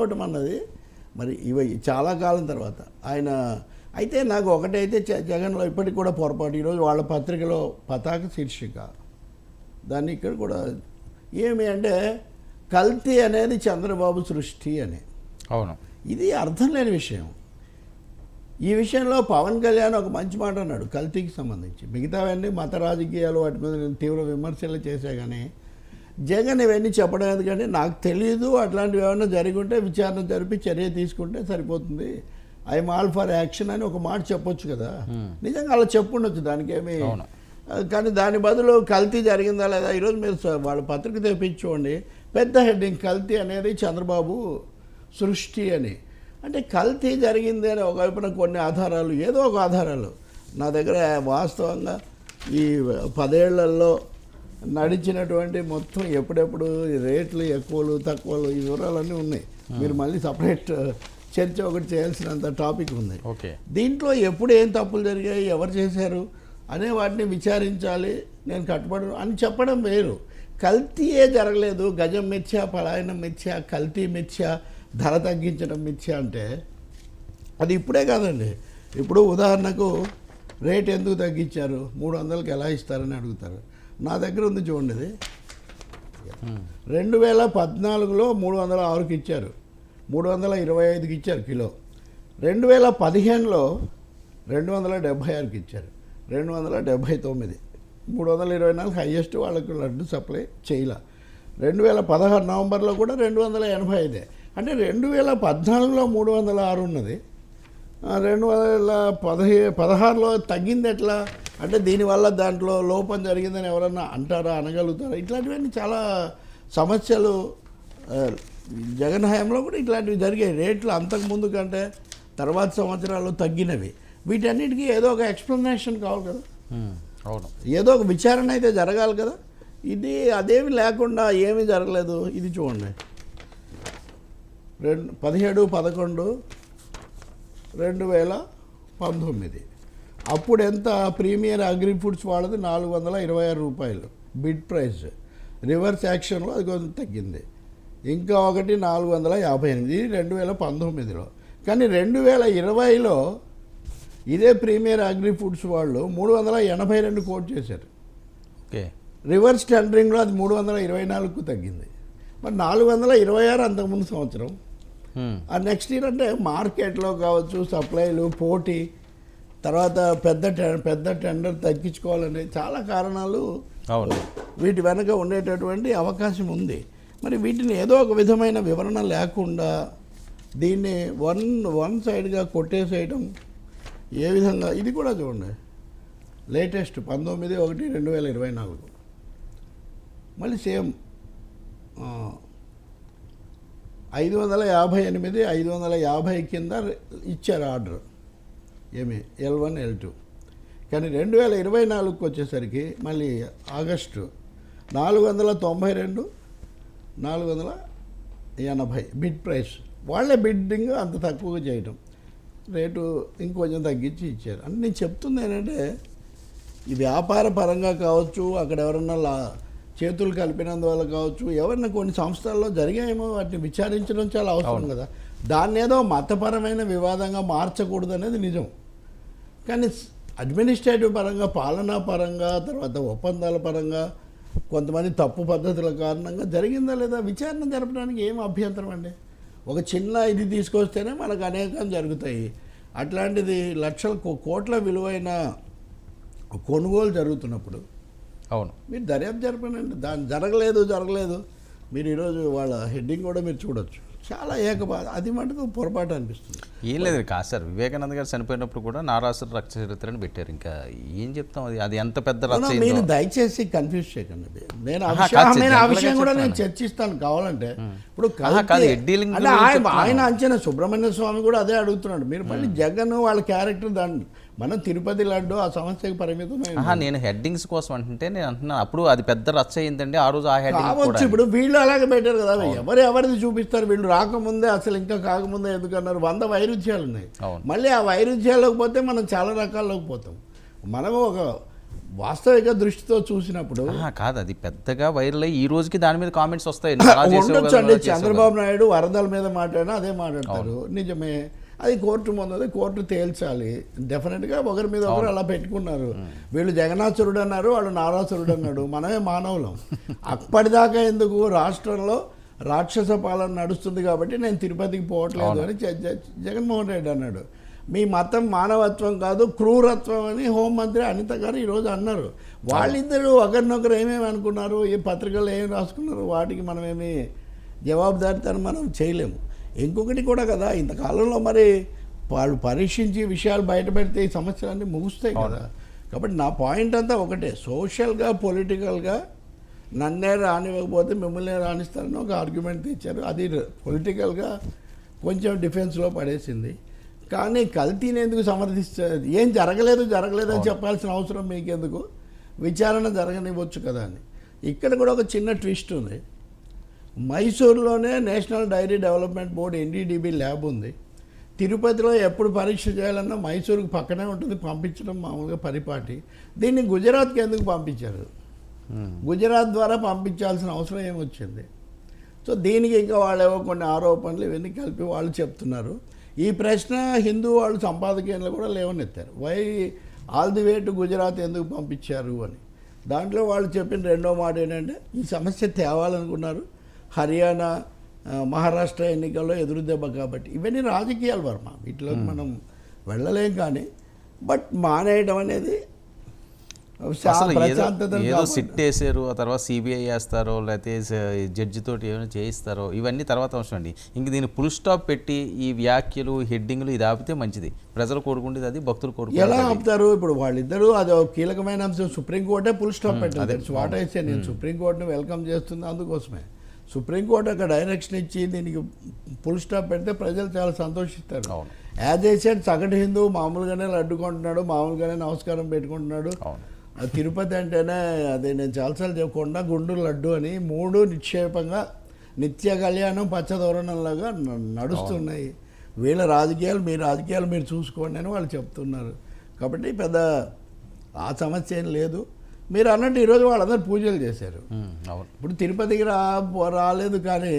కోల్పోవటం అన్నది మరి ఇవి చాలా కాలం తర్వాత. ఆయన అయితే నాకు ఒకటైతే జగన్లో ఇప్పటికి కూడా పొరపాటు. ఈరోజు వాళ్ళ పత్రికలో పతాక శీర్షిక. దాన్ని ఇక్కడ కూడా ఏమి అంటే కల్తీ అనేది చంద్రబాబు సృష్టి అని. అవును. ఇది అర్థం లేని విషయం. ఈ విషయంలో పవన్ కళ్యాణ్ ఒక మంచి మాట అన్నాడు కల్తీకి సంబంధించి. మిగతావన్నీ మత రాజకీయాలు వాటి మీద నేను తీవ్ర విమర్శలు చేశా కానీ జగన్ ఇవన్నీ చెప్పడం ఎందుకంటే నాకు తెలియదు అట్లాంటివి ఏమైనా జరిగి ఉంటే విచారణ జరిపి చర్య తీసుకుంటే సరిపోతుంది. ఐఎమ్ ఆల్ ఫర్ యాక్షన్ అని ఒక మాట చెప్పొచ్చు కదా. నిజంగా అలా చెప్పుండొచ్చు దానికి ఏమి అవును. కానీ దాని బదులు కల్తీ జరిగిందా లేదా ఈరోజు మీరు వాళ్ళ పత్రిక తెప్పించుకోండి. పెద్ద హెడ్డింగ్ కల్తీ అనేది చంద్రబాబు సృష్టి అని. అంటే కల్తీ జరిగింది అని ఒకవైపున కొన్ని ఆధారాలు ఏదో ఒక ఆధారాలు. నా దగ్గర వాస్తవంగా ఈ పదేళ్ళలో నడిచినటువంటి మొత్తం ఎప్పుడెప్పుడు రేట్లు ఎక్కువలు తక్కువలు ఈ వివరాలన్నీ ఉన్నాయి. మీరు మళ్ళీ సపరేట్ చర్చ ఒకటి చేయాల్సినంత టాపిక్ ఉంది. ఓకే. దీంట్లో ఎప్పుడు ఏం తప్పులు జరిగాయి ఎవరు చేశారు అనే వాటిని విచారించాలి నేను కట్టుబడి అని చెప్పడం వేరు. కల్తీయే జరగలేదు. గజం మిథ్య పలాయనం మిథ్య కల్తీ మిథ్య ధర తగ్గించడం మిథ్య అంటే అది ఇప్పుడే కాదండి. ఇప్పుడు ఉదాహరణకు రేట్ ఎందుకు తగ్గించారు? మూడు వందలకి ఎలా ఇస్తారని అడుగుతారు. నా దగ్గర ఉంది చూడండి ఇది. రెండు వేల పద్నాలుగులో మూడు వందల ఆరుకి ఇచ్చారు. మూడు వందల ఇరవై ఐదుకి ఇచ్చారు కిలో. రెండు వేల పదిహేనులో రెండు వందల డెబ్భై ఆరుకి ఇచ్చారు. రెండు వందల డెబ్భై తొమ్మిది. మూడు వందల ఇరవై నాలుగు హయ్యెస్ట్ వాళ్ళకు లడ్డు సప్లై చేయలే. రెండు వేల పదహారు నవంబర్లో కూడా రెండు వందల ఎనభై ఐదే. అంటే రెండు వేల పద్నాలుగులో మూడు వందల ఆరు ఉన్నది. రెండు వేల పదహే పదహారులో తగ్గింది ఎట్లా? అంటే దీనివల్ల దాంట్లో లోపం జరిగిందని ఎవరన్నా అంటారా అనగలుగుతారా? ఇట్లాంటివన్నీ చాలా సమస్యలు జగన్ హయాంలో కూడా ఇట్లాంటివి జరిగాయి. రేట్లు అంతకుముందు కంటే తర్వాత సంవత్సరాలు తగ్గినవి. వీటన్నిటికీ ఏదో ఒక ఎక్స్ప్లెనేషన్ కావాలి కదా. అవును. ఏదో ఒక విచారణ అయితే జరగాలి కదా. ఇది అదేమి లేకుండా ఏమీ జరగలేదు. ఇది చూడండి. రెండు పదిహేడు పదకొండు రెండు వేల పంతొమ్మిది. అప్పుడు ఎంత ప్రీమియర్ అగ్రి ఫుడ్స్ వాళ్ళది? నాలుగు వందల ఇరవై ఆరు రూపాయలు. Bid price. రివర్స్ యాక్షన్లో అది కొంచెం తగ్గింది. ఇంకా ఒకటి నాలుగు వందల యాభై ఎనిమిది రెండు వేల పంతొమ్మిదిలో. కానీ రెండు వేల ఇరవైలో ఇదే ప్రీమియర్ అగ్రి ఫుడ్స్ వాళ్ళు మూడు వందల ఎనభై రెండు కోట్ చేశారు. ఓకే. రివర్స్ టెండరింగ్లో అది మూడు వందల ఇరవై నాలుగుకు తగ్గింది. మరి నాలుగు వందల ఇరవై ఆరు అంతకుముందు సంవత్సరం. ఆ నెక్స్ట్ ఇయర్ అంటే మార్కెట్లో కావచ్చు సప్లైలు పోటీ తర్వాత పెద్ద టె- పెద్ద టెండర్ తగ్గించుకోవాలనే చాలా కారణాలు అవును. వీటి వెనక ఉండేటటువంటి అవకాశం ఉంది. మరి వీటిని ఏదో ఒక విధమైన వివరణ లేకుండా దీన్ని వన్ వన్ సైడ్గా కొట్టేసేయడం ఏ విధంగా? ఇది కూడా చూడండి. లేటెస్ట్ పంతొమ్మిది ఒకటి రెండు వేల ఇరవై నాలుగు. మళ్ళీ సేమ్ ఐదు వందల యాభై ఎనిమిది ఐదు వందల యాభై కింద ఇచ్చారు ఆర్డర్. ఏమి? ఎల్ వన్ ఎల్ టూ కానీ రెండు వేల ఇరవై నాలుగుకి వచ్చేసరికి మళ్ళీ ఆగస్టు నాలుగు వందల తొంభై రెండు నాలుగు వందల ఎనభై బిడ్ ప్రైస్ వాళ్ళే బిడ్డింగ్ అంత తక్కువగా చేయటం. రేటు ఇంకొంచెం తగ్గించి ఇచ్చారు. అంటే నేను చెప్తుంది ఏంటంటే ఈ వ్యాపార పరంగా కావచ్చు అక్కడ ఎవరన్నా లా చేతులు కలిపినందువల్ల కావచ్చు ఎవరన్నా కొన్ని సంస్థల్లో జరిగాయేమో వాటిని విచారించడం చాలా అవసరం కదా. దాన్ని ఏదో మతపరమైన వివాదంగా మార్చకూడదు అనేది నిజం. కానీ అడ్మినిస్ట్రేటివ్ పరంగా పాలనా పరంగా తర్వాత ఒప్పందాల పరంగా కొంతమంది తప్పు పద్ధతుల కారణంగా జరిగిందా లేదా విచారణ జరపడానికి ఏం అభ్యంతరం అండి? ఒక చిన్న ఇది తీసుకొస్తేనే మనకు అనేకం జరుగుతాయి. అట్లాంటిది లక్షల కో- కోట్ల విలువైన కొనుగోలు జరుగుతున్నప్పుడు అవును. మీరు దర్యాప్తు జరపనండి. దాని జరగలేదు జరగలేదు. మీరు ఈరోజు వాళ్ళ హెడ్డింగ్ కూడా మీరు చూడొచ్చు. చాలా ఏకపా అది మటుకు పొరపాటు అనిపిస్తుంది. ఏం లేదు కాదు సార్. వివేకానంద గారు చనిపోయినప్పుడు కూడా నారాసుర రక్త చరిత్రని పెట్టారు. ఇంకా ఏం చెప్తాం అది? అది ఎంత పెద్ద. మీరు దయచేసి కన్ఫ్యూజ్ చేయకండి. నేను ఆ విషయం- నేను కూడా నేను. చర్చిస్తాను కావాలంటే. ఇప్పుడు ఆయన. ఆయన అంచనా సుబ్రహ్మణ్య స్వామి కూడా అదే అడుగుతున్నాడు. మీరు మళ్ళీ జగన్ వాళ్ళ క్యారెక్టర్ దాన్ని మనం తిరుపతి లడ్డు ఆ సమస్యకు పరిమితమై ఆహా నేను హెడ్డింగ్స్ కోసం అంటే నేను అంటున్నాను అప్పుడు అది పెద్ద రచ్చ అయిందండి ఆ రోజు ఆ హెడ్డింగ్ కావచ్చు ఇప్పుడు వీళ్ళు అలాగే పెట్టారు కదా ఎవరు ఎవరిది చూపిస్తారు? వీళ్ళు రాకముందే అసలు ఇంకా కాకముందే ఎందుకన్నారు? వంద వైరుధ్యాలు ఉన్నాయి. మళ్ళీ ఆ వైరుధ్యాలకు పోతే మనం చాలా రకాల్లోకి పోతాం. మనం ఒక వాస్తవిక దృష్టితో చూసినప్పుడు కాదు అది పెద్దగా వైరల్ అయ్యి ఈ రోజుకి దాని మీద కామెంట్స్ వస్తాయి. ఉండొచ్చు అండి. చంద్రబాబు నాయుడు వరదల మీద మాట్లాడినా అదే మాట్లాడతారు. నిజమే. అది కోర్టు ముందు కోర్టు తేల్చాలి. డెఫినెట్గా ఒకరి మీద ఒకరు అలా పెట్టుకున్నారు. వీళ్ళు జగన్నాథురుడు అన్నారు వాళ్ళు నారాసురుడు అన్నాడు మనమే మానవులం. అప్పటిదాకా ఎందుకు రాష్ట్రంలో రాక్షస పాలన నడుస్తుంది కాబట్టి నేను తిరుపతికి పోవట్లేదు అని జగన్మోహన్ రెడ్డి అన్నాడు. మీ మతం మానవత్వం కాదు క్రూరత్వం అని హోంమంత్రి అనిత గారు ఈరోజు అన్నారు. వాళ్ళిద్దరూ ఒకరినొకరు ఏమేమి అనుకున్నారు ఈ పత్రికలు ఏమి రాసుకున్నారు వాటికి మనమేమి జవాబుదారితనం మనం చేయలేము. ఇంకొకటి కూడా కదా ఇంతకాలంలో మరి వాళ్ళు పరీక్షించి విషయాలు బయట పెడితే ఈ సమస్యలన్నీ ముగుస్తాయి కదా. కాబట్టి నా పాయింట్ అంతా ఒకటే సోషల్గా పొలిటికల్గా నన్నే రానివ్వకపోతే మిమ్మల్ని రాణిస్తారని ఒక ఆర్గ్యుమెంట్ తెచ్చారు. అది పొలిటికల్గా కొంచెం డిఫెన్స్లో పడేసింది. కానీ కల్తీని ఎందుకు సమర్థిస్తారు ఏం జరగలేదు జరగలేదు అని చెప్పాల్సిన అవసరం మీకెందుకు? విచారణ జరగనివ్వచ్చు కదా అని. ఇక్కడ కూడా ఒక చిన్న ట్విస్ట్ ఉంది. మైసూరులోనే national dairy development board NDDB lab ఉంది. తిరుపతిలో ఎప్పుడు పరీక్ష చేయాలన్నా మైసూరుకు పక్కనే ఉంటుంది పంపించడం మామూలుగా పరిపాటి. దీన్ని గుజరాత్కి ఎందుకు పంపించారు. గుజరాత్ ద్వారా పంపించాల్సిన అవసరం ఏమొచ్చింది? సో దీనికి ఇంకా వాళ్ళేవో కొన్ని ఆరోపణలు ఇవన్నీ కలిపి వాళ్ళు చెప్తున్నారు. ఈ ప్రశ్న హిందూ వాళ్ళు సంపాదకీయంలో కూడా లేవనెత్తారు. Why all the way to Gujarat ఎందుకు పంపించారు అని. దాంట్లో వాళ్ళు చెప్పిన రెండో మాట ఏంటంటే ఈ సమస్య తేవాలనుకున్నారు. హర్యానా మహారాష్ట్ర ఎన్నికల్లో ఎదురు దెబ్బ కాబట్టి ఇవన్నీ రాజకీయాలు వర్మ. వీటిలోకి మనం వెళ్ళలేం కానీ బట్ మానేయడం అనేది ఏదో సిట్ వేసారు ఆ తర్వాత సిబిఐ వేస్తారో లేకపోతే జడ్జి తోటి ఏమైనా చేయిస్తారో ఇవన్నీ తర్వాత అవసరం అండి. ఇంక దీన్ని ఫుల్ స్టాప్ పెట్టి ఈ వ్యాఖ్యలు హెడ్డింగ్లు ఇది ఆపితే మంచిది. ప్రజలు కోరుకుండేది అది భక్తులు ఎలా కోరుకుంటుంది అది. ఆపుతారు? ఇప్పుడు వాళ్ళిద్దరూ అది ఒక కీలకమైన అంశం. సుప్రీంకోర్టే ఫుల్ స్టాప్ పెట్టారు వాట్ నేను సుప్రీంకోర్టుని వెల్కమ్ చేస్తుంది అందుకోసమే. సుప్రీంకోర్టు అక్కడ డైరెక్షన్ ఇచ్చి దీనికి ఫుల్ స్టాప్ పెడితే ప్రజలు చాలా సంతోషిస్తారు. యాజ్ ఏ సెడ్ సగటు హిందూ మామూలుగానే లడ్డుకుంటున్నాడు మామూలుగానే నమస్కారం పెట్టుకుంటున్నాడు. తిరుపతి అంటేనే అది నేను చాలాసార్లు చెప్పకుండా గుండు లడ్డు అని మూడు నిక్షేపంగా నిత్య కళ్యాణం పచ్చదోరణంలాగా న- నడుస్తున్నాయి. వీళ్ళ రాజకీయాలు మీ రాజకీయాలు మీరు చూసుకోండి అని వాళ్ళు చెప్తున్నారు. కాబట్టి పెద్ద ఆ సమస్య ఏం లేదు. మీరు అన్నట్టు ఈరోజు వాళ్ళందరూ పూజలు చేశారు. ఇప్పుడు తిరుపతికి రా రాలేదు కానీ